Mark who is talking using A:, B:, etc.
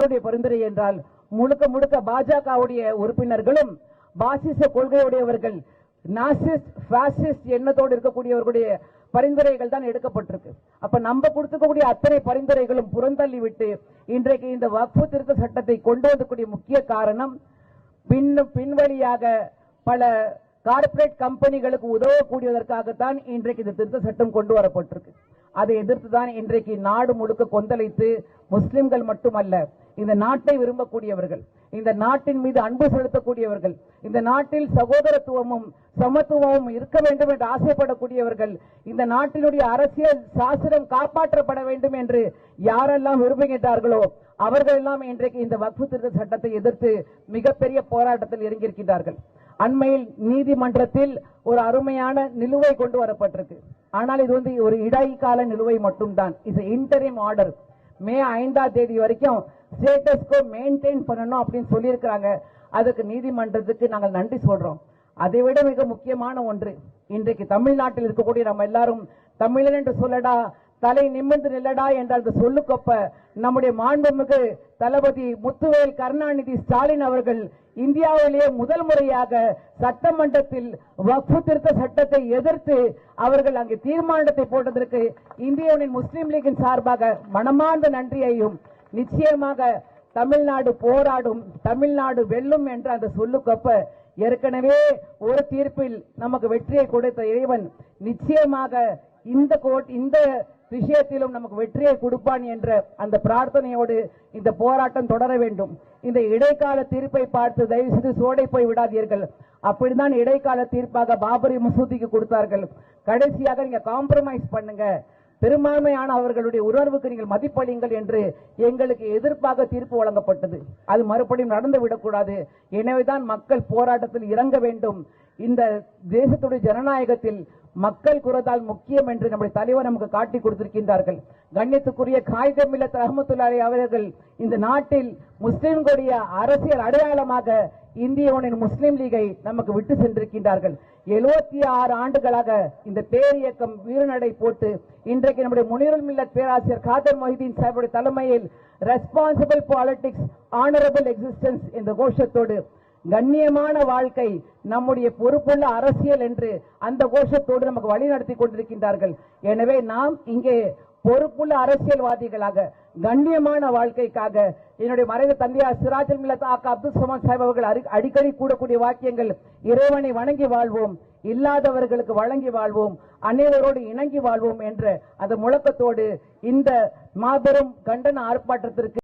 A: யாருடைய பரிந்துரை என்றால் முழுக்க முழுக்க பாஜகவுடைய உறுப்பினர்களும் பாசிச கொள்கையுடையவர்கள் நாசிஸ்ட் பாசிஸ்ட் எண்ணத்தோடு இருக்கக்கூடியவர்களுடைய பரிந்துரைகள் தான் எடுக்கப்பட்டிருக்கு. அப்ப நம்ம கொடுத்துக்கக்கூடிய அத்தனை பரிந்துரைகளும் புறந்தள்ளி விட்டு இன்றைக்கு இந்த வக்ஃபு திருத்த சட்டத்தை கொண்டு வந்தக்கூடிய முக்கிய காரணம் பின் பின்வழியாக பல கார்ப்பரேட் கம்பெனிகளுக்கு உதவக்கூடியதற்காகத்தான் இன்றைக்கு இந்த திருத்த சட்டம் கொண்டு வரப்பட்டிருக்கு. அதை எதிர்த்துதான் இன்றைக்கு நாடு முழுக்க கொந்தளித்து முஸ்லிம்கள் மட்டுமல்ல இந்த நாட்டை விரும்பக்கூடியவர்கள் இந்த நாட்டின் மீது அன்பு செலுத்தக்கூடியவர்கள் இந்த நாட்டில் சகோதரத்துவமும் சமத்துவமும் இருக்க வேண்டும் என்று ஆசைப்படக்கூடியவர்கள் இந்த நாட்டினுடைய அரசியல் சாசனம் காப்பாற்றப்பட வேண்டும் என்று யாரெல்லாம் விரும்புகின்றார்களோ அவர்கள் எல்லாம் இன்றைக்கு இந்த வக்ஃபு திருத்த சட்டத்தை எதிர்த்து மிகப்பெரிய போராட்டத்தில் இறங்கியிருக்கின்றார்கள். அண்மையில் நீதிமன்றத்தில் ஒரு அருமையான நிலுவை கொண்டு வரப்பட்டிருக்கு. ஆனால் இது வந்து ஒரு இடைக்கால நிலுவை மட்டும்தான். இட்ஸ் இன்டரிம் ஆர்டர் மே ஐந்தாம் தேதி வரைக்கும் ஸ்டேட்டஸ்கோ மெயின்டைன் பண்ணணும் அப்படின்னு சொல்லியிருக்கிறாங்க. அதுக்கு நீதிமன்றத்துக்கு நாங்கள் நன்றி சொல்றோம். அதை விட மிக முக்கியமான ஒன்று இன்றைக்கு தமிழ்நாட்டில் இருக்கக்கூடிய நம்ம எல்லாரும் தமிழன் என்று சொல்லடா தலை நிமிர்ந்து நில்லடா என்ற அந்த சொல்லுக்கொப்ப நம்முடைய மாண்புமிகு தளபதி முத்துவேல் கருணாநிதி ஸ்டாலின் அவர்கள் இந்தியாவிலேயே முதல் முறையாக சட்டமன்றத்தில் வக்ஃபு திருத்த சட்டத்தை எதிர்த்து அவர்கள் அங்கே தீர்மானத்தை போட்டதற்கு இந்தியாவின் முஸ்லீம் லீக்கின் சார்பாக மனமார்ந்த நன்றியையும் நிச்சயமாக தமிழ்நாடு போராடும் தமிழ்நாடு வெல்லும் என்ற அந்த சொல்லுக்கொப்ப ஏற்கனவே ஒரு தீர்ப்பில் நமக்கு வெற்றியை கொடுத்த இறைவன் நிச்சயமாக இந்த கோட் இந்த விஷயத்திலும் நமக்கு வெற்றியை கொடுப்பான் என்ற அந்த பிரார்த்தனையோடு இந்த போராட்டம் தொடர வேண்டும். இந்த இடைக்கால தீர்ப்பை பார்த்து தயவு செய்து சோடை போய் விடாதீர்கள். அப்படிதான் இடைக்கால தீர்ப்பாக பாபரி மசூதிக்கு கொடுத்தார்கள். கடைசியாக நீங்க காம்ப்ரமைஸ் பண்ணுங்க. பெரும்பான்மையான அவர்களுடைய உணர்வுக்கு நீங்கள் மதிப்பளிங்கள் என்று எங்களுக்கு எதிர்ப்பாக தீர்ப்பு வழங்கப்பட்டது. அது மறுபடியும் நடந்து விடக்கூடாது. எனவேதான் மக்கள் போராட்டத்தில் இறங்க வேண்டும். இந்த தேசத்துடைய ஜனநாயகத்தில் மக்கள் குரதால் முக்கியம் என்று நம்முடைய தலைவர் நமக்கு காட்டி கொடுத்திருக்கின்றார்கள். கண்ணியத்துக்குரிய காகிதமில்ல ரஹமத்துல்லாரி அவர்கள் இந்த நாட்டில் முஸ்லிம்களுடைய அரசியல் அடையாளமாக இந்திய யூனியன் முஸ்லிம் லீகை நமக்கு விட்டு சென்றிருக்கின்றார்கள். எழுபத்தி ஆறு ஆண்டுகளாக இந்த பேரியக்கம் வீரநடை போட்டு இன்றைக்கு நம்முடைய முனிவர் மில்லத் பேராசிரியர் காதர் மொஹிதீன் சாஹிபுடைய தலைமையில் ரெஸ்பான்சிபிள் பாலிடிக்ஸ் ஆனரபிள் எக்ஸிஸ்டன்ஸ் என்ற கோஷத்தோடு கண்ணியமான வாழ்க்கை நம்முடைய பொறுப்புள்ள அரசியல் என்று அந்த கோஷத்தோடு நமக்கு வழி நடத்தி கொண்டிருக்கின்றார்கள். எனவே நாம் இங்கே பொறுப்புள்ள அரசியல்வாதிகளாக கண்ணியமான வாழ்க்கைக்காக என்னுடைய மறைந்த தந்தையார் சிராஜல் மில்லத் ஆக்கா அப்துல் சமான் சாஹிப் அவர்கள் அடி- அடிக்கடி கூடக்கூடிய வாக்கியங்கள் இறைவனை வணங்கி வாழ்வோம் இல்லாதவர்களுக்கு வழங்கி வாழ்வோம் அனைவரோடு இணங்கி வாழ்வோம் என்ற அந்த முழக்கத்தோடு இந்த மாபெரும் கண்டன ஆர்ப்பாட்டத்திற்கு